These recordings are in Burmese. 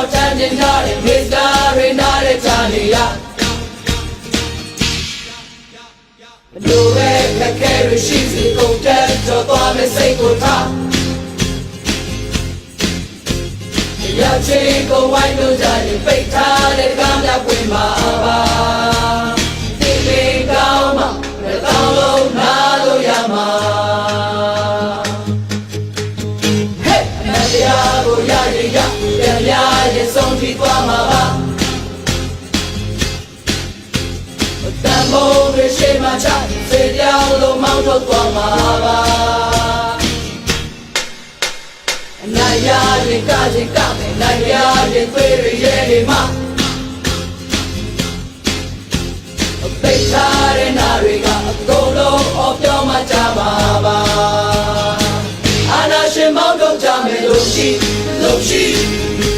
ခုံးပေါ်တန်းတင်ထားတဲ့မေစကားတွေနားတဲ့ချာနေရဘလို့ပဲခက်ခဲရရှိစီကုန်တက်တော့သွားမယ်စိတ်ကိုထားရချေကိုဝိုင်းလို့ကြရင်ပိတ်ထားတဲ့ကားများပွင့်မှာပါ စေကြောင်းလုံးမောင်းထုတ်သွားမှာပါအနိုင်ရရင်ကရင်ကမယ်နိုင်ရရင်သွေးရရဲနေမှာပိတ်ထားတဲ့နာတွေကအကုန်လုံးအော်ပြောင်းမှကြပါပါအာနာရှင်မောင်းထုတ်ကြမယ်လို့ရှိလို့ရှိ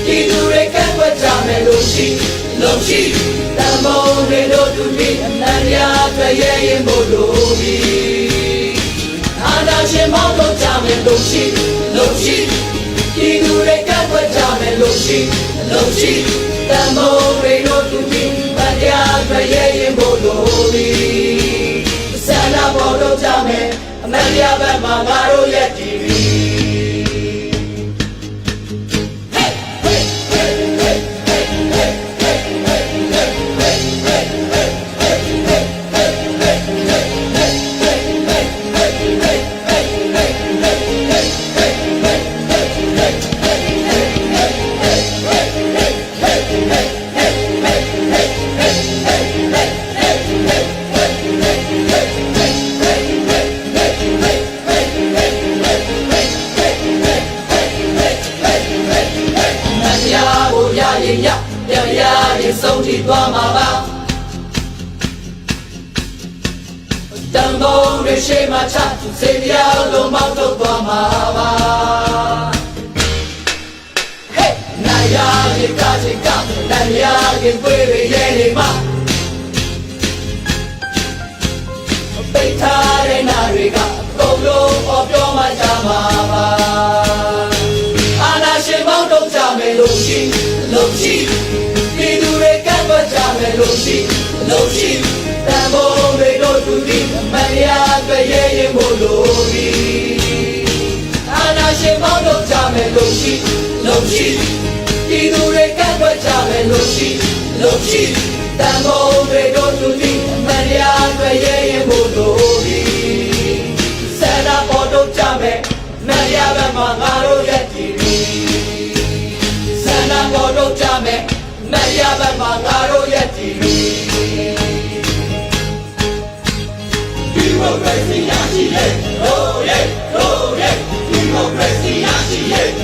ဒီသူတွေကန့်ွက်ကြမယ်လို့ရှိလို့ရှိ တန်ဖိုးတွေတို့သူပြီးအနန္တရာတွေ့ရရင်မို့လို့ပြီအာနာရှင်မောင်းထုတ်ကြမယ်လို့ရှိလို့ရှိဒီသူတွေကန့်ွက်ကြမယ်လို့ရှိလို့ရှိတန်ဖိုးတွေတို့သူပြီးအနန္တရာတွေ့ရရင်မို့လို့ပြီဆန္ဒပေါ်တော့ကြမယ်အမတ်ရဘက်မှာငါတို့ရဲ့တ ရားကိုရရင်ရပြန်ရရင်ဆုံးထိသွားမှာပါတန်ဖိုးတွေရှိမှချစေတရားလုံးမောက်တော့သွားမှာပါ Hey နိုင်ရရင်ကချင်ကနိုင်ရရင်ပွေရရဲနေမှာပိတ်ထားတဲ့နာတွေက လို့ရှိလို့ရှိဒီသူတွေကန့်ကွက်ကြမယ်လို့ရှိလို့ရှိတန်ဖိုးတွေတို့သူဒီအမရတွေ့ရရင်မို့လို့ဒီဆန္ဒပေါ်တော့ကြမယ်မရဘက်မှာငါတို့ရဲ့ကြည်ပြီဆန္ဒပေါ်တော့ကြမယ်မရဘက်မှာငါတို့ရဲ့ကြည်ပြီ Democracy ရရှိလေ Oh yeah Oh yeah Democracy ရရှိလေ Oh yeah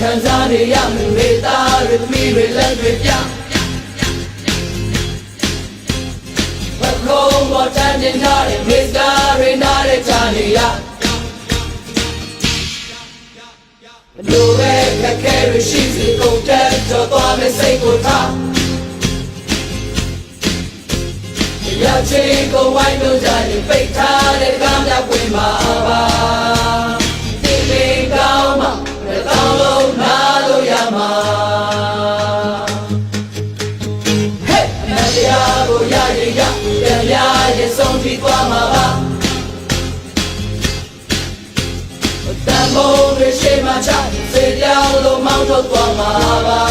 ခံစားနေရမယ်မေတ္တာတွေသမီးတွေလက်တွေပြဘခုံးပေါ်တန်းတင်ထားတဲ့မေတ္တာတွေနားတဲ့ချာနေရဘလို့ပဲခက်ခဲရရှိစီကုန်တက်တော့သွားမယ်စိတ်ကိုထားရောက်ချေကိုဝိုင်းလို့ကြရင်ပိတ်ထားတဲ့ကားများပွင့်မှာပါ တန်ဖိုးတွေရှိမှချစေကြောင်းလုံးမောင်းထုတ်သွားမှာပါ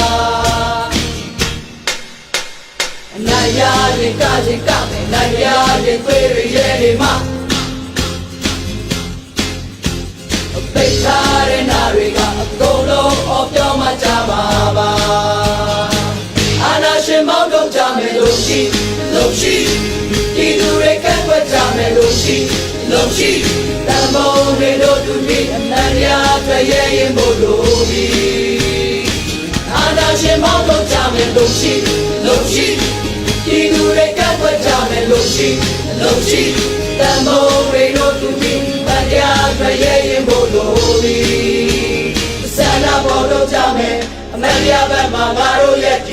အနိုင်ရရင်ကရင်ကမယ်နိုင်ရရင်သွေးရရဲနေမှာပိတ်ထားတဲ့နာတွေကအကုန်လုံးអော်ပြောင်းမှကြပါပါအာနာရှင်မောင်းတော့ကြမယ်လို့ရှိလို့ရှိဒီသူတွေကန့်ကွက်မယ်လို့ရှိလို့ရှိတန်ဖိုးတွေတို့တူပြီးအမှန် တရားတွေ့ရရင်မို့လို့ပြီအာနာရှင်မောင်းတော့ကြမယ်လို့ရှိလို့ရှိဒီသူတွေကပ်ွက်ကြမယ်လို့ရှိလို့ရှိတန်ဖိုးတွေတို့တူပြီးအမှန်တရားတွေ့ရရင်မို့လို့ပြီဆန္ဒပေါ်တော့ကြမယ်အမှန်တရားဘက်မှာငါတို့ရဲ့တ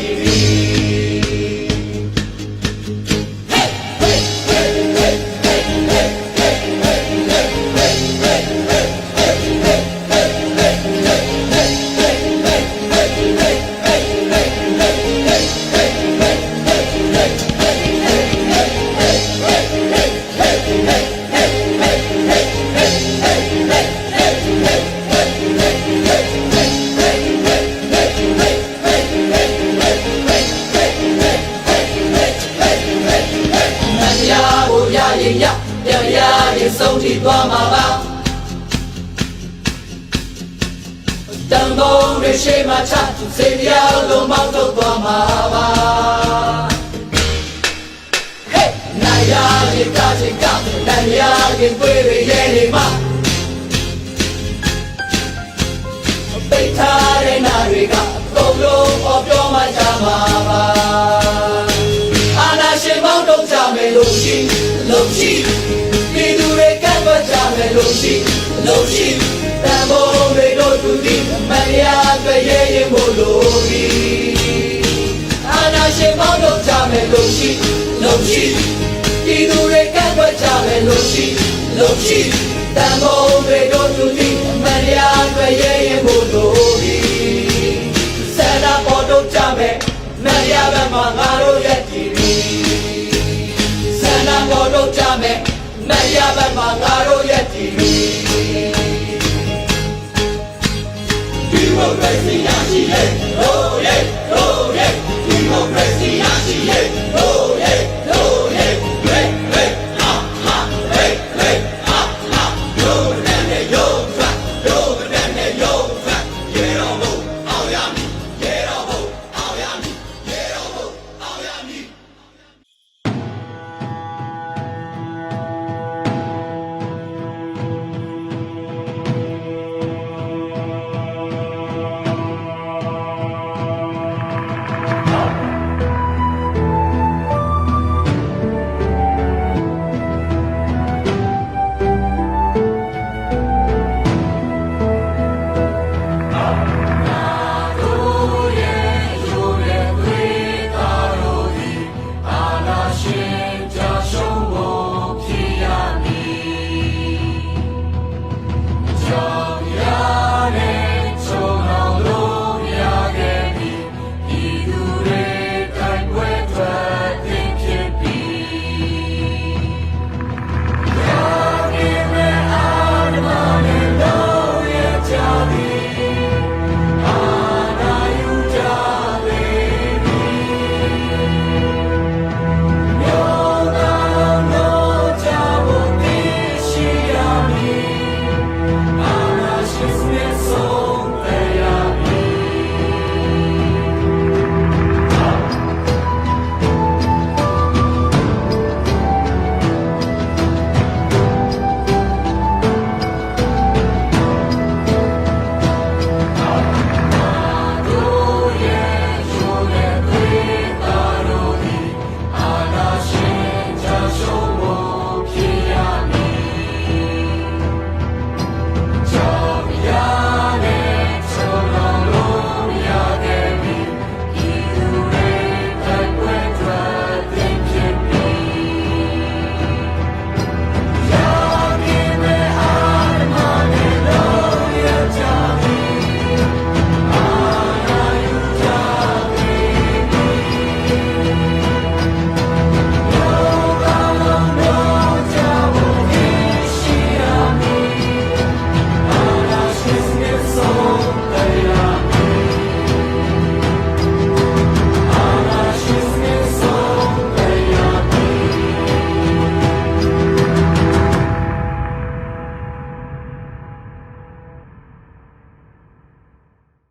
ရရင်တွေးရရဲ့နေမှာပိတ်ထားတဲ့နာတွေကအကုန်လုံးပေါ်ပြောမှကြမှာပါအာနာရှင်မောင်းတော့ကြမယ်လို့ရှိလို့ရှိပြည်သူတွေကပ်ပတ်ကြမယ်လို့ရှိလို့ရှိတန်ဖိုးတွေတို့သူဒီမတရားတွေ့ရရင်မို့လို့ဒီအာနာရှင်မောင်းတော့ကြမယ်လို့ရှိလို့ရှိပြည်သူတွေ ကပ်ပတ်ကြမယ်လို့ရှိလို့ရှိတန်ဖိုးတွေတို့သူဒီမတရားတွေ့ရရင်မို့လို့ဒီဆန္ဒပေါ်တော့ကြမယ်မရဘက်မှာငါတို့ရဲ့ကြည်ရီဆန္ဒပေါ်တော့ကြမယ်မရဘက်မှာငါတို့ရဲ့ကြည်